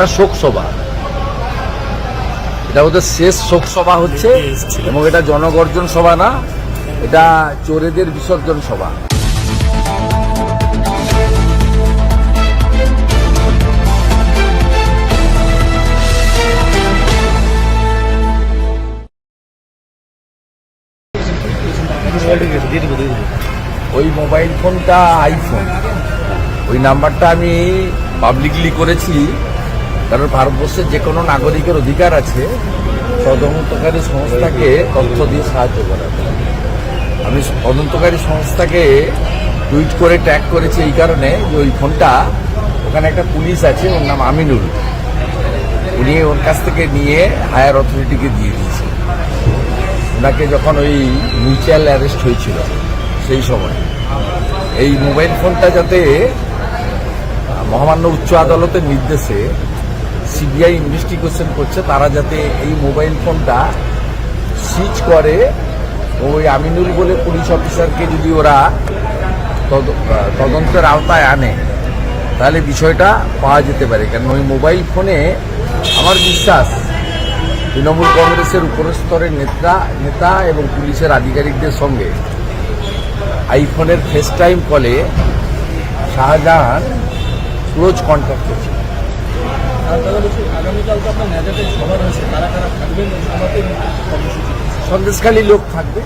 ওটা শোকসভা এটা ওদের শেষ শোকসভা হচ্ছে এবং এটা জনগর্জন সভা না, এটা চোরেদের বিসর্জন সভা। ওই মোবাইল ফোনটা আইফোন ওই নাম্বারটা আমি পাবলিকলি করেছি। কারণ ভারতবর্ষের যে কোনো নাগরিকের অধিকার আছে, তদন্তকারী সংস্থাকে তথ্য দিয়ে সাহায্য করার আমি তদন্তকারী সংস্থাকে টুইট করে, ট্যাগ করেছি এই কারণে যে ওই ফোনটা, ওখানে একটা পুলিশ আছে, ওর নাম আমিনুল। উনি ওর কাছ থেকে নিয়ে হায়ার অথরিটিকে দিয়ে দিয়েছে। ওনাকে যখন ওই মিউচুয়াল অ্যারেস্ট হয়েছিল সেই সময়, এই মোবাইল ফোনটা যাতে মহামান্য উচ্চ আদালতের নির্দেশে সিবিআই ইনভেস্টিগেশন করছে, তারা যাতে এই মোবাইল ফোনটা সিজ করে। ওই আমিনুল বলে পুলিশ অফিসারকে যদি ওরা তদ- তদন্তের আওতায় আনে, তাহলে বিষয়টা পাওয়া যেতে পারে। কারণ ওই মোবাইল ফোনে আমার বিশ্বাস তৃণমূল কংগ্রেসের উপরস্তরের নেতা নেতা এবং পুলিশের আধিকারিকদের সঙ্গে আইফোনের ফেস টাইম কলে শাহজাহান ক্লোজ কন্ট্যাক্ট করছে। সন্দেশখালী লোক থাকবে।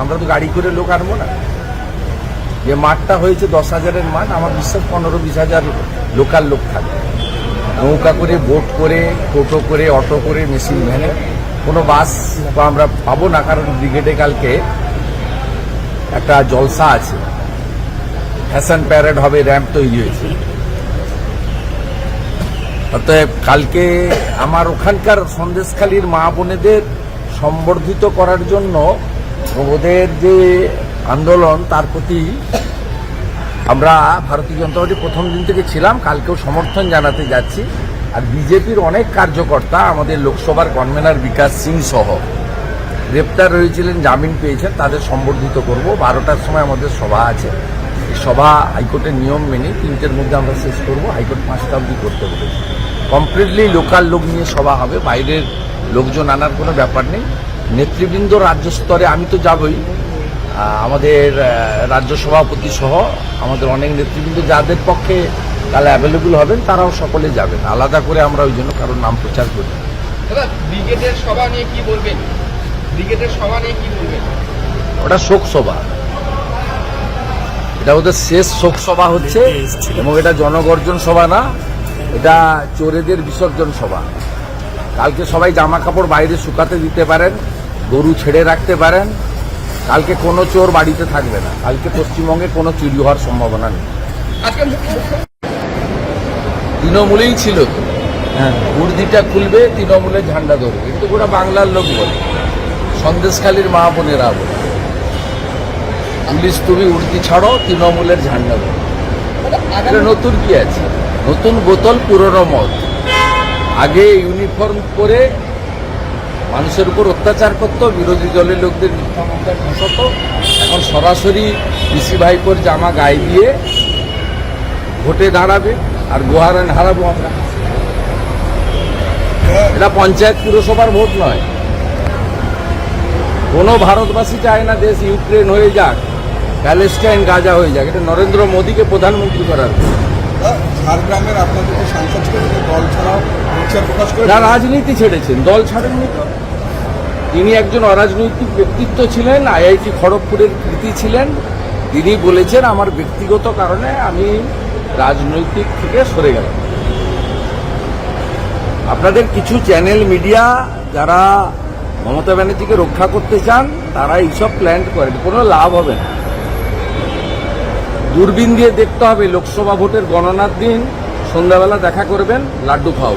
আমরা তো গাড়ি করে লোক আনব না। যে মাঠটা হয়েছে দশ হাজারের মাঠ, আমার বিশ্বাস পনেরো বিশ হাজার লোকাল লোক থাকবে। নৌকা করে, বোট করে, টোটো করে, অটো করে, মেশিন, ভ্যানে, কোনো বাস আমরা পাবো না, কারণ ব্রিগেডে কালকে একটা জলসা আছে। ফ্যাশন প্যারেড হবে, র্যাম্প তৈরি হয়েছে। অতএব কালকে আমার ওখানকার সন্দেশখালীর মা বোনেদের সম্বর্ধিত করার জন্য ওদের যে আন্দোলন, তার প্রতি আমরা ভারতীয় জনতা পার্টি প্রথম দিন থেকে ছিলাম, কালকেও সমর্থন জানাতে যাচ্ছি। আর বিজেপির অনেক কার্যকর্তা আমাদের লোকসভার কনভেনার বিকাশ সিং সহ গ্রেপ্তার হয়েছিলেন জামিন পেয়েছেন, তাদের সম্বর্ধিত করব। বারোটার সময় আমাদের সভা আছে। সভা হাইকোর্টের নিয়ম মেনে তিনটের মধ্যে আমরা শেষ করব। হাইকোর্ট পাঁচটা অবধি করতে বলেছে। কমপ্লিটলি লোকাল লোক নিয়ে সভা হবে বাইরের লোকজন আনার কোনো ব্যাপার নেই। নেতৃবৃন্দ রাজ্য স্তরে আমি তো যাবই আমাদের রাজ্য সভাপতি সহ আমাদের অনেক নেতৃবৃন্দ যাদের পক্ষে তাহলে অ্যাভেলেবল হবেন তারাও সকলে যাবেন। আলাদা করে আমরা ওই জন্য কারোর নাম প্রচার করি দাদা ব্রিগেডের সভা নিয়ে কি বলবেন? ব্রিগেডের সভা নিয়ে কি বলবেন? ওটা শোক সভা। এটা ওদের শেষ শোক সভা হচ্ছে এবং এটা জনগর্জন সভা না। এটা চোরেদের বিসর্জন সভা। কালকে সবাই জামা কাপড় বাইরে শুকাতে দিতে পারেন গরু ছেড়ে রাখতে পারেন। কালকে কোনো চোর বাড়িতে থাকবে না। কালকে পশ্চিমবঙ্গে কোনো চুরি হওয়ার সম্ভাবনা নেই। তৃণমূলেই ছিল তো। হ্যাঁ। খুলবে তৃণমূলের ঝান্ডা ধরবে। কিন্তু গোটা বাংলার লোক বলে সন্দেশখালীর মা বোনেরা বলে পুলিশ তুমি উর্দি ছাড়ো তৃণমূলের ঝান্ডা ধরো। নতুন কি আছে? নতুন বোতল পুরনো মদ। আগে ইউনিফর্ম করে মানুষের উপর অত্যাচার করতো, বিরোধী দলের লোকদের মিথ্যা ফাঁসাতো এখন সরাসরি পিসি ভাইপোর জামা গায়ে দিয়ে ভোটে দাঁড়াবে আর গোহারান হারাবো আমরা। এটা পঞ্চায়েত পুরসভার ভোট নয়। কোনো ভারতবাসী চায় না দেশ ইউক্রেন হয়ে যাক, প্যালেস্টাইন গাজা হয়ে যাক। এটা নরেন্দ্র মোদীকে প্রধানমন্ত্রী করার। ঝাড়গ্রামের আপনাদের যে সাংসদ ছিলেন দল ছাড়াও ইচ্ছা প্রকাশ করে রাজনীতি ছেড়েছেন। দল ছাড়েননি তো? তিনি একজন অরাজনৈতিক ব্যক্তিত্ব ছিলেন, আইআইটি খড়গপুরের কৃতি ছিলেন। তিনি বলেছেন, আমার ব্যক্তিগত কারণে আমি রাজনৈতিক থেকে সরে গেলাম। আপনাদের কিছু চ্যানেল মিডিয়া যারা মমতা ব্যানার্জিকে রক্ষা করতে চান, তারা এইসব প্ল্যান করেন। কোনো লাভ হবে না। দূরবীন দিয়ে দেখতে হবে লোকসভা ভোটের গণনার দিন। সন্ধ্যাবেলা দেখা করবেন লাড্ডু খাও